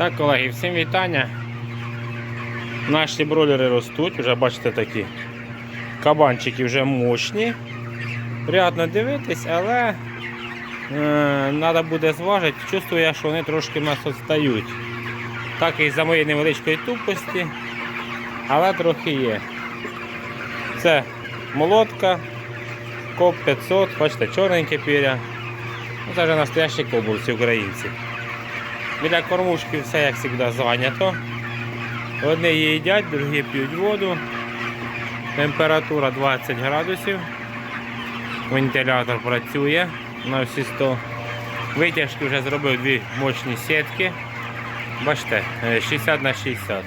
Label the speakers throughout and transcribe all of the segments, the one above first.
Speaker 1: Так, колеги, всім вітання. Наші бролери ростуть, вже бачите такі. Кабанчики вже мощні. Приятно дивитись, але треба буде зважити. Чувствую я, що вони трошки в нас відстають. Так і за моєї невеличкої тупості, але трохи є. Це молотка, коп 500, бачите, чорненьке піря. Це вже настоящі кобурці українці. Біля кормушки все, як завжди, зайнято. Одні їдять, другі п'ють воду. Температура 20 градусів. Вентилятор працює на всі 100. Витяжки вже зробив дві мощні сітки. Бачите, е, 60 на 60.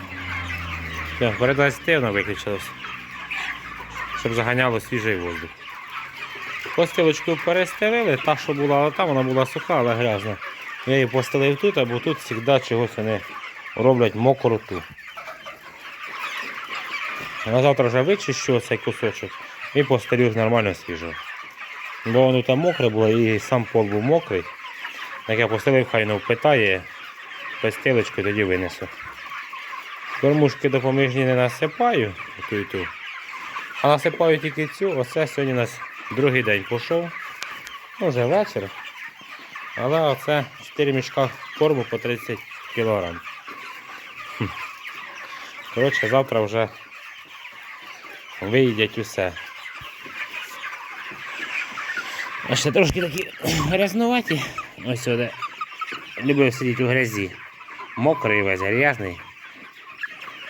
Speaker 1: Все, перед 20 воно виключилось. Щоб заганяло свіжий воздух. Постілочку перестелили, та, що була там, вона була суха, але грязна. Я її постелив тут, або тут завжди чогось вони роблять мокроту. На завтра вже вичищу цей кусочок і постелю нормально свіжо. Бо воно там мокре було і сам пол був мокрий. Як я постелив, хай не впитає, постілочку тоді винесу. Кормушки допоміжні не насипаю, ту і ту. А насипаю тільки цю, оце сьогодні у нас другий день пішов. Ну, вже вечір. Але оце 4 мішка корму по 30 кг. Коротше, завтра вже виїдять усе. А ще трошки такі грязнуваті. Ось сюди. Люблю сидіти у грязі. Мокрий весь, грязний.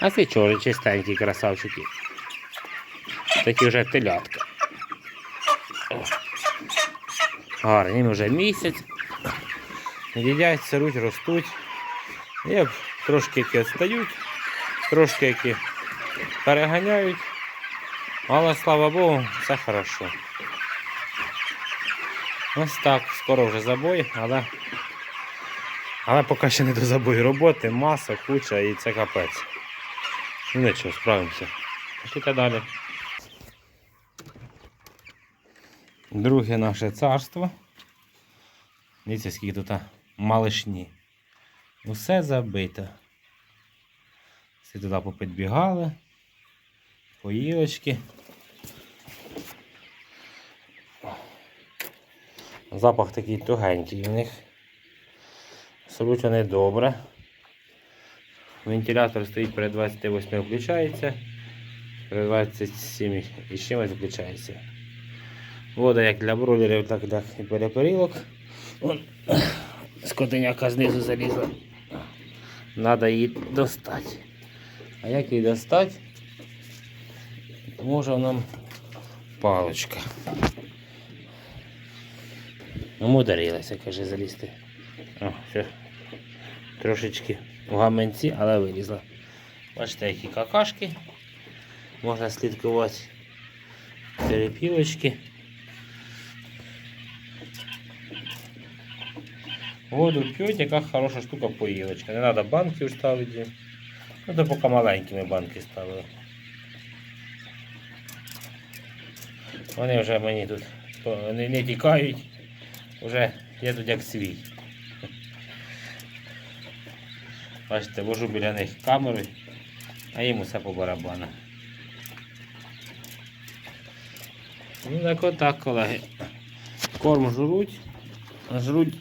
Speaker 1: А це чорні, чистенькі красавчики. Такі вже телятка. Гарні, їм вже місяць. Їдять, сируть, ростуть. Є трошки які відстають, трошки які переганяють. Але слава Богу, все хорошо. Ось так, скоро вже забой, але, але поки ще не до забою роботи, маса, куча і це капець. Ну нічого, справимося. Пішли далі. Друге наше царство. Дивіться, скільки тут малишні. Усе забито. Всі туди попідбігали, поїлочки. Запах такий тугенький у них. Сруть вони добре. Вентилятор стоїть перед 28 включається, перед 27 і чимось включається. Вода як для бройлерів, так для і перепорілок. Вон скотиняка знизу залізла. Треба її достати. А як її достати? Може нам паличка. Умудрилася, каже, залізти. О, все. Трошечки в гаманці, але вилізла. Бачите, які какашки. Можна слідкувати. Перепілочки. Воду п'ють, яка хороша штука поїлочка. Не треба банки ставити. Ну, то поки маленькими банки ставили. Вони вже мені тут не, не тікають, вже їдуть як свій. Бачите, вожу біля них камери, а їм усе по барабану. Ну так отак, колеги. Корм жруть, жруть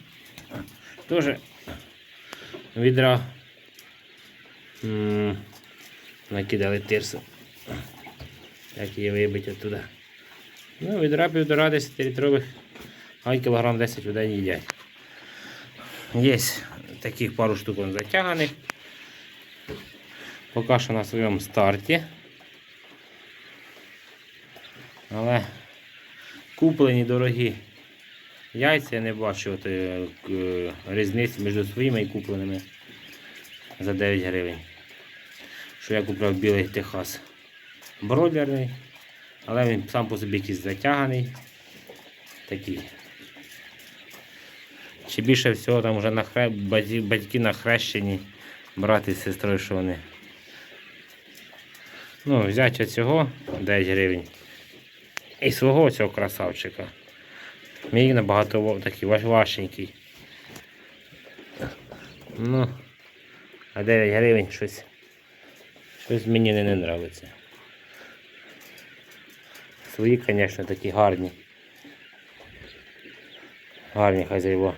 Speaker 1: теж відра накидали тирсу. Як її вибити оттуда. Ну, відра півтора 10 літрових, а кілограм 10 в день їдять. Є таких пару штук затяганих. Поки що на своєму старті. Але куплені дорогі яйця я не бачу от, е, різниці між своїми і купленими за 9 гривень. Що я купив білий Техас. Бройлерний, але він сам по собі якийсь затяганий. Такий. Чи більше всього там вже на хре... батьки, нахрещені, брат і сестрою, що вони. Ну, взяти оцього 9 гривень. І свого цього красавчика. Мій набагато такий вашенький. Ну, А 9 гривень щось. Щось мені не, нравиться. Свої, звісно, такі гарні. Гарні хазяїва.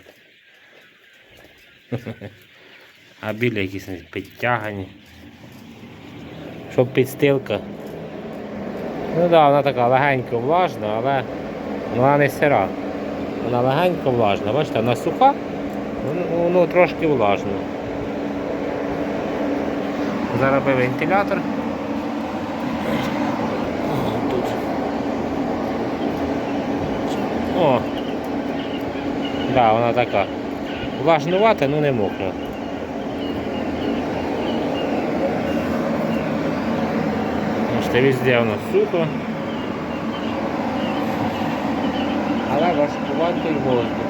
Speaker 1: А білі якісь підтягані. Щоб підстилка. Ну так, да, вона така легенько влажна, але вона не сира. Вона легенько влажна. Бачите, вона суха, воно, трошки влажно. Заробив вентилятор. Тут. О! Да, вона така. Влажнувата, ну не мокра. Везде воно сухо. Але важкуватий воздух.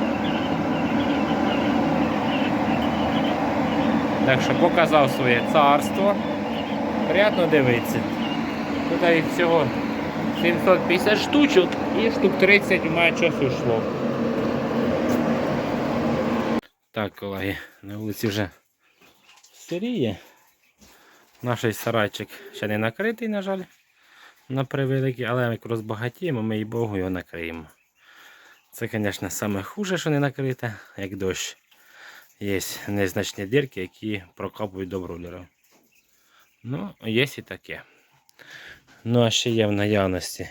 Speaker 1: Так що показав своє царство. Приятно дивитися. Тут всього 750 штучок і штук 30 у мене часу йшло. Так, колеги, на вулиці вже сиріє. Наш сарайчик ще не накритий, на жаль, на превеликий, але як розбагатіємо, ми і Богу його накриємо. Це, звісно, саме хуже, що не накрите, як дощ. Є незначні дірки, які прокапують до бройлера. Ну, є і таке. Ну, а ще є в наявності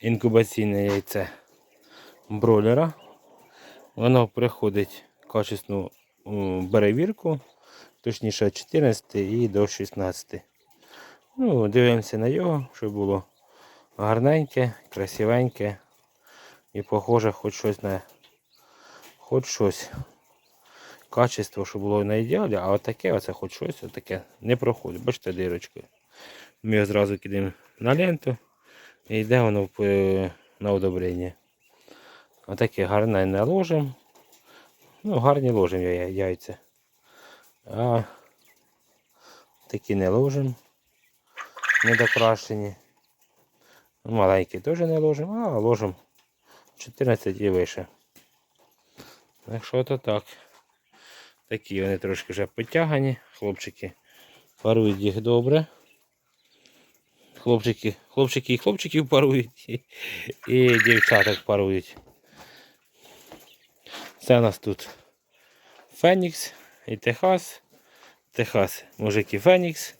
Speaker 1: інкубаційне яйце бройлера. Воно приходить качественну перевірку, точніше від 14 і до 16. Ну, дивимося на його, щоб було гарненьке, красивеньке і похоже хоч щось на хоч щось. Качество, що було на ідеалі, а отаке, оце хоч щось отаке не проходить. Бачите дирочкою. Ми його зразу кидаємо на ленту і йде воно е, на удобрення. Отаке гарне наложимо. Ну, гарні ложимо яйця. А такі не ложимо. Недокрашені. Маленькі теж не ложимо, а ложимо 14 і вище. Так що то так. Такі вони трошки вже потягані. Хлопчики парують їх добре. Хлопчики, хлопчики і хлопчиків парують, і, і дівчаток парують. Це у нас тут Фенікс і Техас. Техас, мужики Фенікс.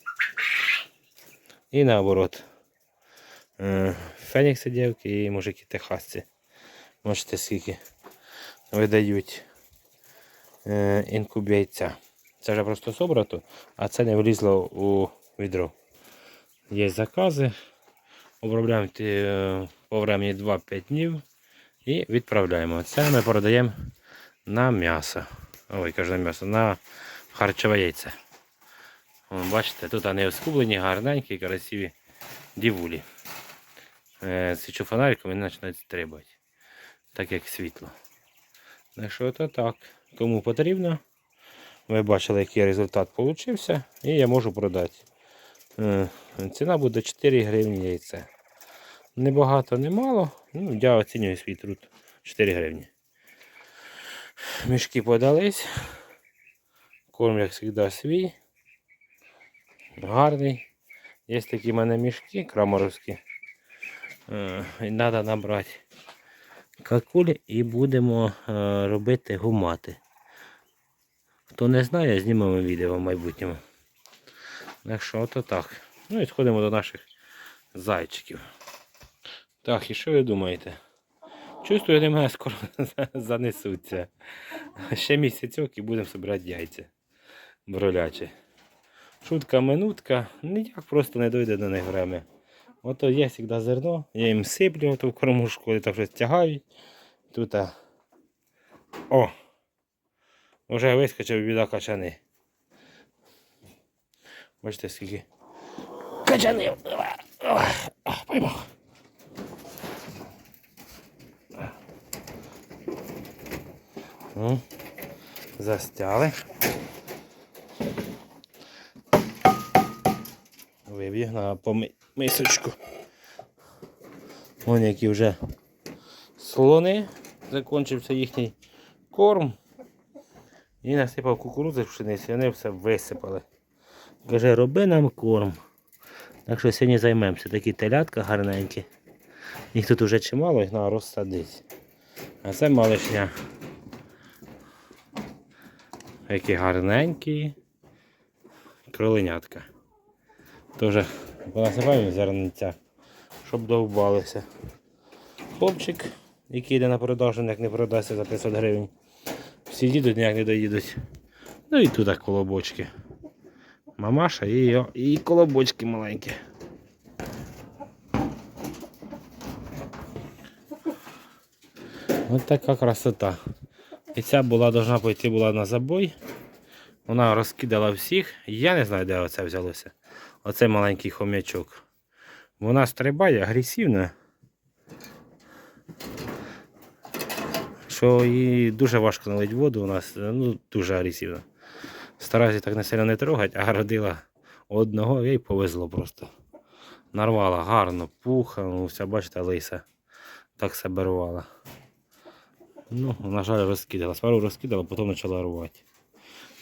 Speaker 1: І наоборот. Е, Фенікси дівки і мужики Техасці. Бачите, скільки видають е, інкубійця. Це вже просто собрато, а це не влізло у відро. Є закази. Обробляємо е, по времени 2-5 днів і відправляємо. Це ми продаємо на м'ясо. Ой, кажу на м'ясо, на харчове яйце. Бачите, тут вони оскублені, гарненькі, красиві дівулі. Е, Свічу фонариком вони починають стрибати. Так як світло. Так що то так. Кому потрібно. Ви бачили, який результат вийшов. І я можу продати. Е, Ціна буде 4 гривні яйце. Не багато, не мало. Ну, я оцінюю свій труд 4 гривні. Мішки подались. Корм, як завжди, свій. Гарний. Є такі в мене мішки крамаровські. Е, І треба набрати какулі і будемо е, робити гумати. Хто не знає, знімемо відео в майбутньому. Так що ото так. Ну і сходимо до наших зайчиків. Так, і що ви думаєте? Чувствую, мене скоро занесуться. Ще місяцьок і будемо збирати яйця бролячі. Шутка минутка, ніяк просто не дойде до них время. Ото є завжди зерно, я їм сиплю в кормушку, вони так щось тягають. Тут. а, О! Уже вискочив біда качани. Бачите, скільки. Качани! Поймав. Ну, застяли. Вибіг на помисочку. Вон які вже слони. Закінчився їхній корм. І насипав кукурудзи пшениці, вони все висипали. Каже, роби нам корм. Так що сьогодні займемося. Такі телятка гарненькі. Їх тут уже чимало, їх треба розсадити. А це малишня. Які гарненькі. Кроленятка. Тоже понасипаємо зерниця, щоб довбалися. Хлопчик, який йде на продажу, як не продасться за 500 гривень. Всі їдуть, ніяк не доїдуть. Ну і тут колобочки. Мамаша і, йо- і колобочки маленькі. Ось така красота. І ця була должна пойти була на забой. Вона розкидала всіх. Я не знаю, де оце взялося. Оцей маленький хомячок. Вона стрибає агресивна. Що їй дуже важко налить воду у нас, ну дуже агресивно. Стараюся так не сильно не трогати, а родила одного, їй повезло просто. Нарвала гарно, пуха, ну вся, бачите, лиса. Так себе рвала. Ну, на жаль, розкидала. Свару розкидала, потім почала рвати.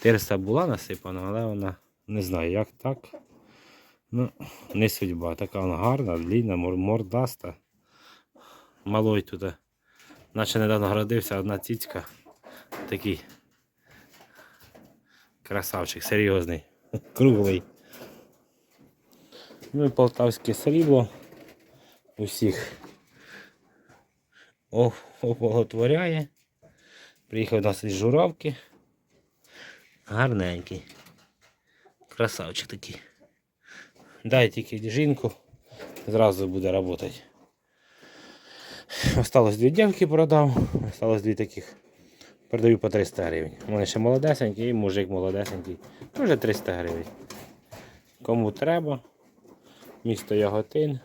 Speaker 1: Тирса була насипана, але вона не знаю, як так. Ну, не судьба. Така вона гарна, длінна, мордаста. Малой тут. е, Наче недавно градився одна цицька. Такий красавчик, серйозний, круглий. Ну і полтавське срібло усіх о- оплодотворяє. Приїхав до нас із журавки. Гарненький. Красавчик такий. Дай тільки жінку, зразу буде працювати. Осталось дві дівки продав, осталось дві таких. Продаю по 300 гривень. У мене ще молодесенький і мужик молодесенький. Теж 300 гривень. Кому треба. Місто Яготин.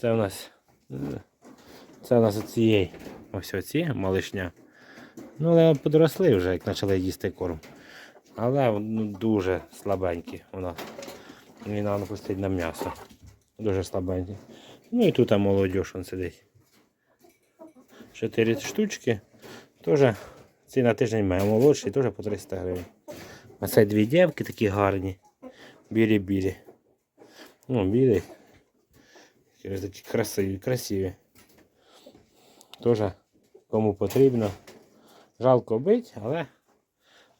Speaker 1: Це у нас. Це у нас оцієї. Ось оці малишня. Ну, але подросли вже, як почали їсти корм. Але ну, дуже слабенькі нас. Він нам пустить на м'ясо. Дуже слабенькі. Ну і тут молодь он сидить. Чотири штучки. Теж ці на тиждень має молодший, теж по 300 гривень. А це дві дівки такі гарні. Білі-білі. Ну, білі. Такі красиві, красиві. Теж кому потрібно. Жалко бить, але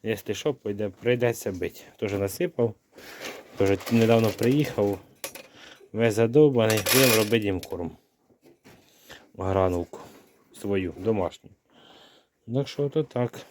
Speaker 1: якщо що, пойде, прийдеться бити. Теж насипав. Теж недавно приїхав. Весь задовбаний, будемо робити їм корм. Гранулку свою, домашню. Так що то так.